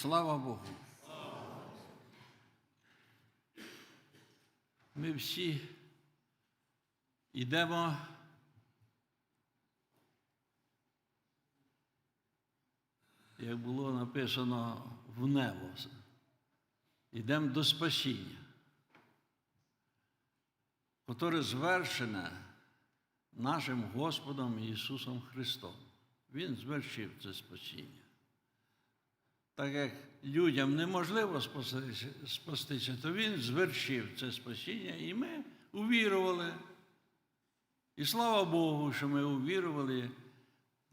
Слава Богу. Ми всі йдемо як було написано в небо. Йдемо до спасіння, котре звершене нашим Господом Ісусом Христом. Він звершив це спасіння. Так як людям неможливо спастися, то Він звершив це спасіння, і ми увірували. І слава Богу, що ми увірували.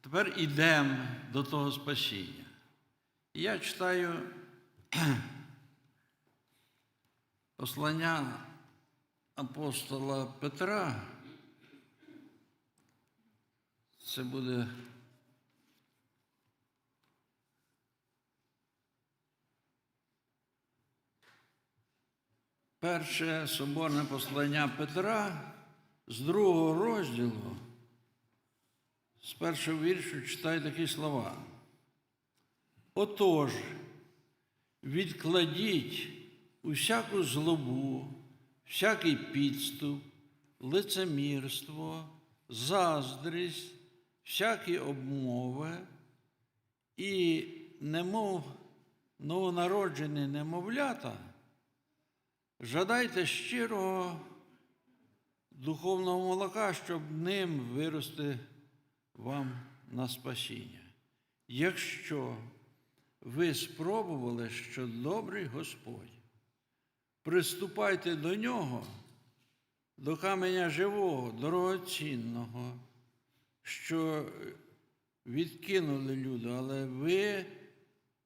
Тепер йдемо до того спасіння. І я читаю послання апостола Петра. Це буде перше соборне послання Петра з другого розділу. З першого віршу читаю такі слова. Отож, відкладіть усяку злобу, всякий підступ, лицемірство, заздрість, всякі обмови і немов новонароджені немовлята, жадайте щирого духовного молока, щоб ним вирости вам на спасіння. Якщо ви спробували, що добрий Господь, приступайте до нього, до каменя живого, дорогоцінного, що відкинули люди, але ви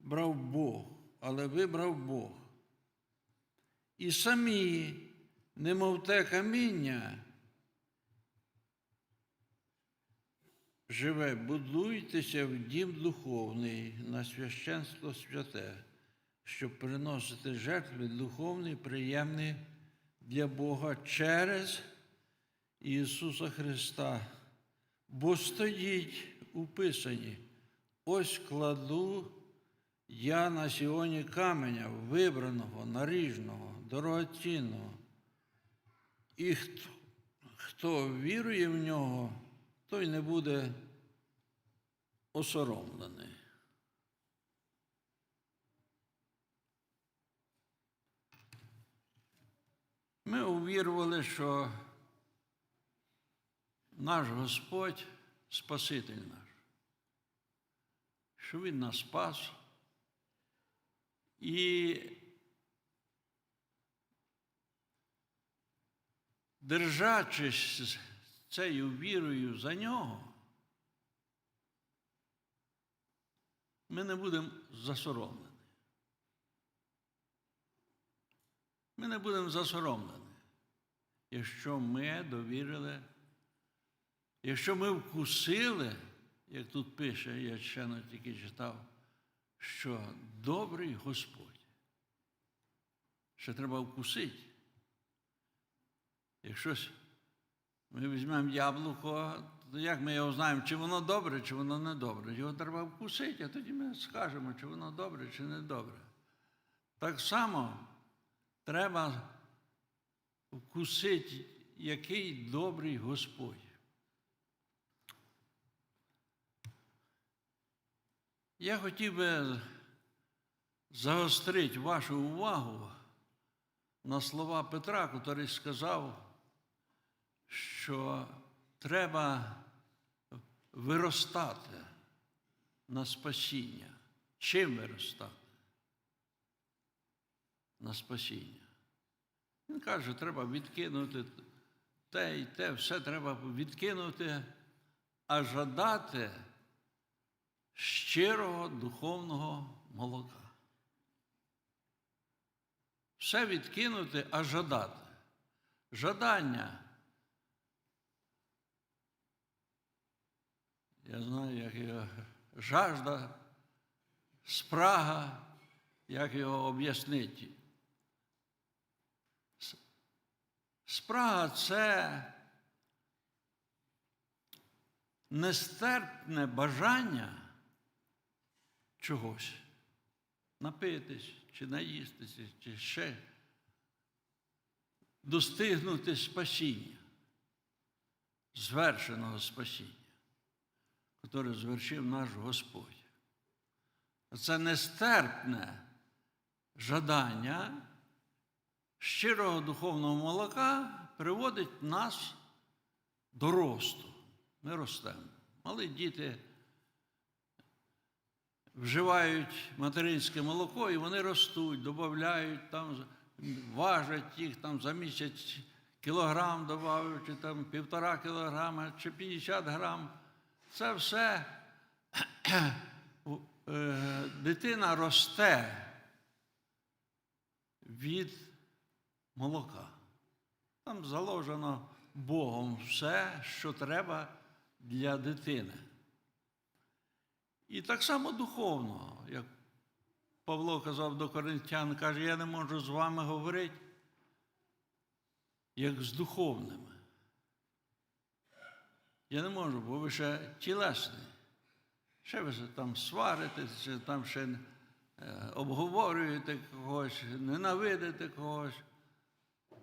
брав Бог, але вибрав Бог. І самі, немов те каміння, живе, будуйтеся в дім духовний на священство святе, щоб приносити жертви духовні, приємні для Бога через Ісуса Христа. Бо стоїть у Писанні, ось кладу я на сьогодні каменя, вибраного, наріжного, дорогоцінного. І хто, хто вірує в нього, той не буде осоромлений. Ми увірували, що наш Господь Спаситель наш, що Він нас спас. І держачись цією вірою за нього, ми не будемо засоромлені. Ми не будемо засоромлені, якщо ми довірили, якщо ми вкусили, як тут пише, я ще тільки читав, що добрий Господь. Ще треба вкусити. Якщо ми візьмемо яблуко, то як ми його знаємо, чи воно добре, чи воно не добре. Його треба вкусити, а тоді ми скажемо, чи воно добре, чи не добре. Так само треба вкусити, який добрий Господь. Я хотів би загострити вашу увагу на слова Петра, який сказав, що треба виростати на спасіння. Чим виростати? На спасіння. Він каже, треба відкинути те і те, все треба відкинути, а жадати щирого духовного молока. Все відкинути, а жадати. Жадання. Я знаю, як його жажда, спрага, як його об'яснити. Спрага це нестерпне бажання чогось. напитись, чи наїстися, чи ще достигнути спасіння, звершеного спасіння, яке звершив наш Господь. Це нестерпне жадання щирого духовного молока приводить нас до росту. Ми ростемо. Малі діти вживають материнське молоко, і вони ростуть, додають, там, важать їх там за місяць кілограм додають, чи там півтора кілограма, чи 50 грам. Це все е, дитина росте від молока. Там заложено Богом все, що треба для дитини. І так само духовно, як Павло казав до коринтян, каже, я не можу з вами говорити, як з духовними. Я не можу, бо ви ще тілесні. Ще ви там сваритесь, чи там ще е, обговорюєте когось, ненавидите когось,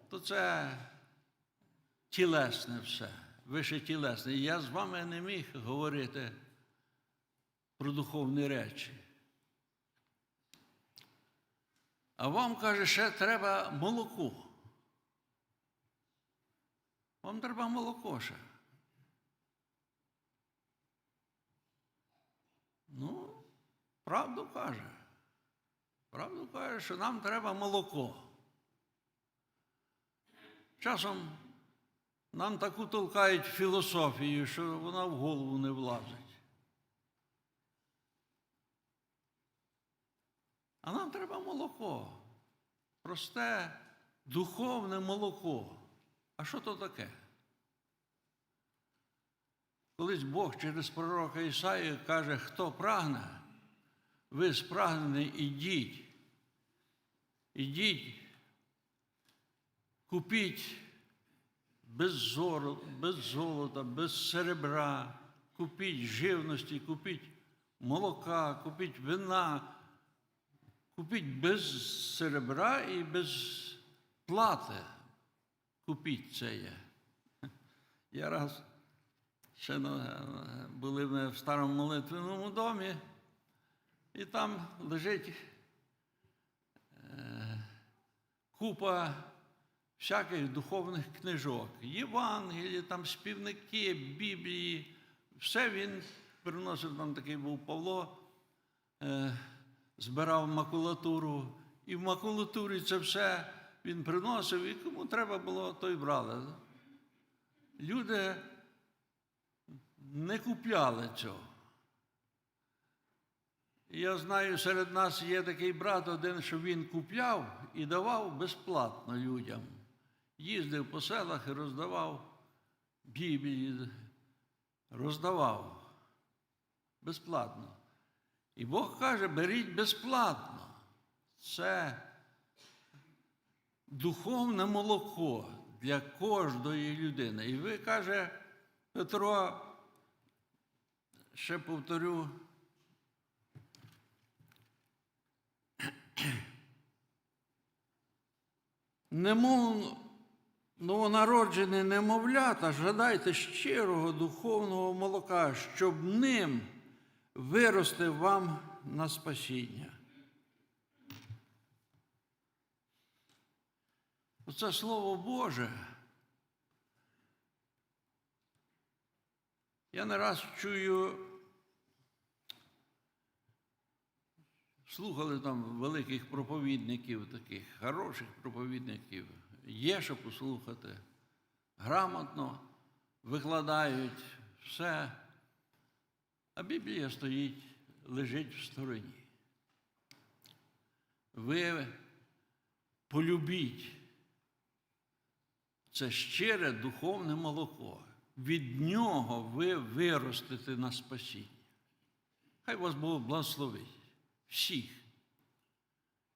то це тілесне все, вище тілесне. І я з вами не міг говорити про духовні речі. А вам, каже, ще треба молоко. Вам треба молоко ще. Ну, правду каже. Правду каже, що нам треба молоко. Часом нам таку толкають філософію, що вона в голову не влазить. А нам треба молоко. Просте, духовне молоко. А що то таке? Колись Бог через пророка Ісаїя каже, хто прагне, ви спрагнені, ідіть. Ідіть, купіть без золота, без золота, без серебра, купіть живності, купіть молока, купіть вина, купіть без серебра і без плати. Купіть це є. Я раз ще були ми в старому молитвеному домі, і там лежить е, купа всяких духовних книжок. Євангелії, там співники, Біблії. Все він приносив, там такий був Павло, е, збирав макулатуру. І в макулатурі це все він приносив, і кому треба було, то й брали. Люди не купляли цього. Я знаю, серед нас є такий брат один, що він купляв і давав безплатно людям. Їздив по селах і роздавав Біблії, роздавав безплатно. І Бог каже, беріть безплатно. Це духовне молоко для кожної людини. І ви каже, Петро, ще повторю, немов новонароджені немовлята, жадайте щирого духовного молока, щоб ним вирости вам на спасіння. Оце Слово Боже. Я не раз чую, слухали там великих проповідників, таких хороших проповідників. Є що послухати. Грамотно викладають все. А Біблія стоїть, лежить в стороні. Ви полюбіть це щире духовне молоко. Від нього ви виростете на спасіння. Хай вас Бог благословить всіх.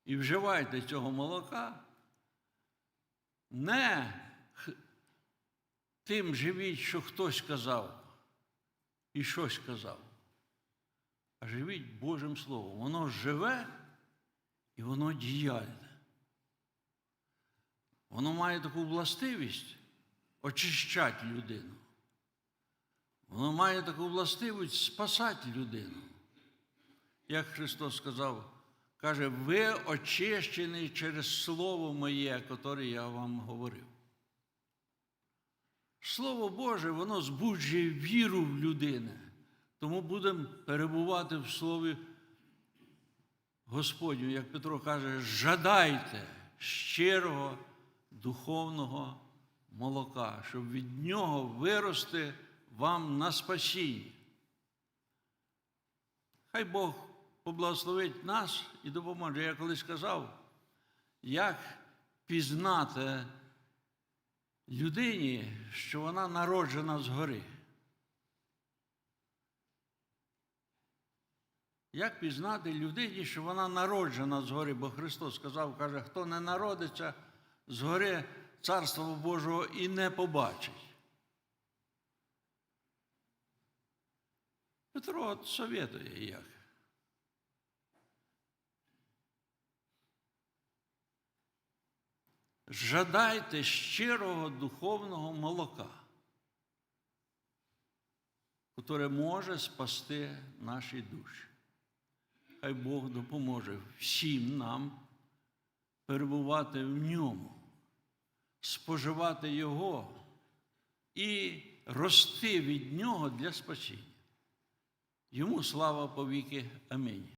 І вживайте цього молока. Не тим живіть, що хтось казав і щось казав. А живіть Божим Словом. Воно живе і воно діяльне. Воно має таку властивість очищати людину. Воно має таку властивість спасати людину. Як Христос сказав, каже, ви очищені через Слово моє, яке я вам говорив. Слово Боже, воно збуджує віру в людини. Тому будемо перебувати в Слові Господню, як Петро каже, жадайте щирого духовного молока, щоб від нього вирости вам на спасіння. Хай Бог поблагословить нас і допоможе. Я колись сказав, як пізнати людині, що вона народжена згори. Як пізнати людині, що вона народжена згори, бо Христос сказав, каже, хто не народиться згори Царства Божого і не побачить. Петро от советує як. Жадайте щирого духовного молока, яке може спасти наші душі. Хай Бог допоможе всім нам перебувати в ньому, споживати Його і рости від Нього для спасіння. Йому слава повіки. Амінь.